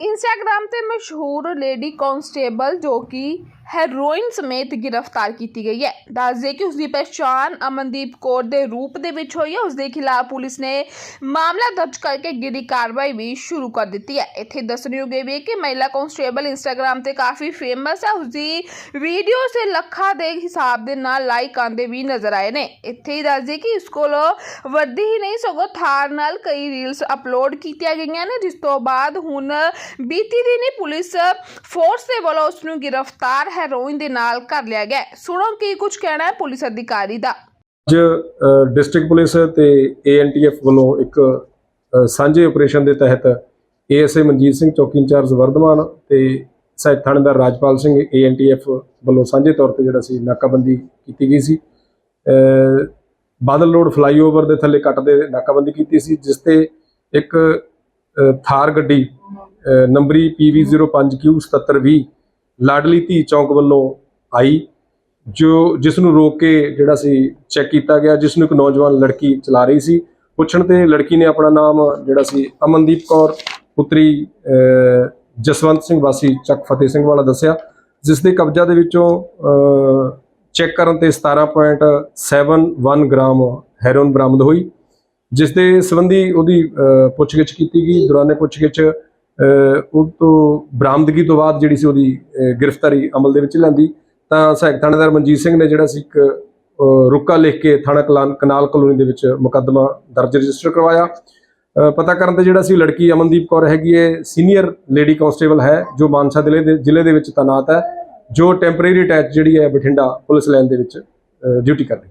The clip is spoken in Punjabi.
ਇੰਸਟਾਗ੍ਰam ਤੇ ਮਸ਼ਹੂਰ ਲੇਡੀ ਕਾਂਸਟੇਬਲ ਜੋ ਕਿ ਹੈਰੋਇਨ ਸਮੇਤ ਗ੍ਰਿਫਤਾਰ ਕੀਤੀ ਗਈ ਹੈ। ਦੱਸਦੇ ਕਿ ਉਸ ਦੀ ਪਛਾਣ ਅਮਨਦੀਪ ਕੌਰ ਦੇ ਰੂਪ ਦੇ ਵਿੱਚ ਹੋਈ ਹੈ। ਉਸ ਦੇ ਖਿਲਾਫ ਪੁਲਿਸ ਨੇ ਮਾਮਲਾ ਦਰਜ ਕਰਕੇ ਗਿਰੀ ਕਾਰਵਾਈ ਵੀ ਸ਼ੁਰੂ ਕਰ ਦਿੱਤੀ ਹੈ। ਇੱਥੇ ਦੱਸਣਯੋਗ ਇਹ ਵੀ ਹੈ ਕਿ ਮਹਿਲਾ ਕਾਂਸਟੇਬਲ ਇੰਸਟਾਗ੍ਰam ਤੇ ਕਾਫੀ ਫੇਮਸ ਹੈ। ਉਸ ਦੀ ਵੀਡੀਓ ਸੇ ਲੱਖਾਂ ਦੇ ਹਿਸਾਬ ਦੇ ਨਾਲ ਲਾਈਕ ਆਂਦੇ ਵੀ ਨਜ਼ਰ ਆਏ ਨੇ। ਇੱਥੇ ਹੀ ਦੱਸਦੇ ਕਿ ਇਸ ਕੋਲ ਵਰਦੀ ਹੀ ਨਹੀਂ, ਸਗੋਂ ਥਾਰ ਨਾਲ ਕਈ ਰੀਲਸ ਅਪਲੋਡ ਕੀਤੀਆਂ ਗਈਆਂ ਨੇ, ਜਿਸ ਤੋਂ ਬਾਅਦ ਹੁਣ ਬੀਤੀ ਦਿਨੀ ਪੁਲਿਸ ਫੋਰਸ ਦੇ ਵੱਲੋਂ ਉਸ ਨੂੰ ਗ੍ਰਿਫਤਾਰ ਹੈਰੋਇਨ ਦੇ ਨਾਲ ਕਰ ਲਿਆ ਗਿਆ ਹੈ। ਸੁਣੋ ਕੀ ਕੁਝ ਕਹਿਣਾ ਹੈ ਪੁਲਿਸ ਅਧਿਕਾਰੀ ਦਾ ਅੱਜ ਡਿਸਟ੍ਰਿਕਟ ਪੁਲਿਸ ਤੇ ਏਐਨਟੀਐਫ ਵੱਲੋਂ ਇੱਕ ਅ, ਸਾਂਝੇ ਆਪਰੇਸ਼ਨ ਦੇ ਤਹਿਤ ਏਐਸਏ ਮਨਜੀਤ ਸਿੰਘ ਚੌਕੀ ਇੰਚਾਰਜ ਵਰਧਮਾਨ ਤੇ ਸਹਾਇਕ ਥਾਣੇਦਾਰ ਰਾਜਪਾਲ ਸਿੰਘ ਏਐਨਟੀਐਫ ਵੱਲੋਂ ਸਾਂਝੇ ਤੌਰ ਤੇ ਜਿਹੜਾ ਸੀ ਨਾਕਾਬੰਦੀ ਕੀਤੀ ਗਈ ਸੀ ਅ, ਬਾਦਲ ਰੋਡ ਫਲਾਈਓਵਰ ਦੇ ਥੱਲੇ ਕੱਟ ਦੇ ਨਾਕਾਬੰਦੀ ਕੀਤੀ ਸੀ ਜਿਸ ਤੇ ਇੱਕ ਅ, ਥਾਰ ਗੱਡੀ ਅ, ਨੰਬਰੀ PV05Q7720 ਲਾਡਲੀ ਧੀ ਚੌਂਕ ਵੱਲੋਂ ਆਈ, ਜੋ ਜਿਸ ਨੂੰ ਰੋਕ ਕੇ ਜਿਹੜਾ ਸੀ ਚੈੱਕ ਕੀਤਾ ਗਿਆ ਜਿਸ ਨੂੰ ਇੱਕ ਨੌਜਵਾਨ ਲੜਕੀ ਚਲਾ ਰਹੀ ਸੀ। ਪੁੱਛਣ ਤੇ ਲੜਕੀ ਨੇ ਆਪਣਾ ਨਾਮ ਜਿਹੜਾ ਸੀ ਅਮਨਦੀਪ ਕੌਰ, ਪੁੱਤਰੀ ਜਸਵੰਤ ਸਿੰਘ, ਵਾਸੀ ਚੱਕ ਫਤਿਹ ਸਿੰਘ ਵਾਲਾ ਦੱਸਿਆ। ਜਿਸ ਦੇ ਕਬਜ਼ਾ ਦੇ ਵਿੱਚੋਂ ਚੈੱਕ ਕਰਨ ਤੇ 17.71 ਗ੍ਰਾਮ ਹੈਰੋਇਨ ਬਰਾਮਦ ਹੋਈ, ਜਿਸ ਦੇ ਸੰਬੰਧੀ ਉਹਦੀ ਪੁੱਛਗਿੱਛ ਕੀਤੀ ਗਈ। ਦੌਰਾਨੇ ਪੁੱਛਗਿੱਛ ਉਹ ਤੋਂ ਬਰਾਮਦਗੀ ਤੋਂ ਬਾਅਦ ਜਿਹੜੀ ਸੀ ਉਹਦੀ ਗ੍ਰਿਫਤਾਰੀ ਅਮਲ ਦੇ ਵਿੱਚ ਲੈਂਦੀ ਤਾਂ ਸਹਾਇਕ ਥਾਣੇਦਾਰ ਮਨਜੀਤ ਸਿੰਘ ਨੇ ਜਿਹੜਾ ਸੀ ਇੱਕ ਅਹ, ਰੁਕਾ ਲਿਖ ਕੇ ਥਾਣਾ ਕਲਾਨ ਕਨਾਲ ਕਲੋਨੀ ਦੇ ਵਿੱਚ ਮੁਕੱਦਮਾ ਦਰਜ ਰਜਿਸਟਰ ਕਰਵਾਇਆ। ਪਤਾ ਕਰਨ ਤੇ ਜਿਹੜਾ ਸੀ ਲੜਕੀ ਅਮਨਦੀਪ ਕੌਰ ਹੈਗੀ ਹੈ ਸੀਨੀਅਰ ਲੇਡੀ ਕਾਂਸਟੇਬਲ ਹੈ ਜੋ ਮਾਨਸਾ ਜ਼ਿਲ੍ਹੇ ਦੇ ਜ਼ਿਲ੍ਹੇ ਦੇ ਵਿੱਚ ਤਾਇਨਾਤ ਹੈ ਜੋ ਟੈਂਪਰੇਰੀ ਅਟੈਚ ਜਿਹੜੀ ਹੈ ਬਠਿੰਡਾ ਪੁਲਿਸ ਲਾਈਨ ਦੇ ਵਿੱਚ ਡਿਊਟੀ ਕਰ ਰਹੀ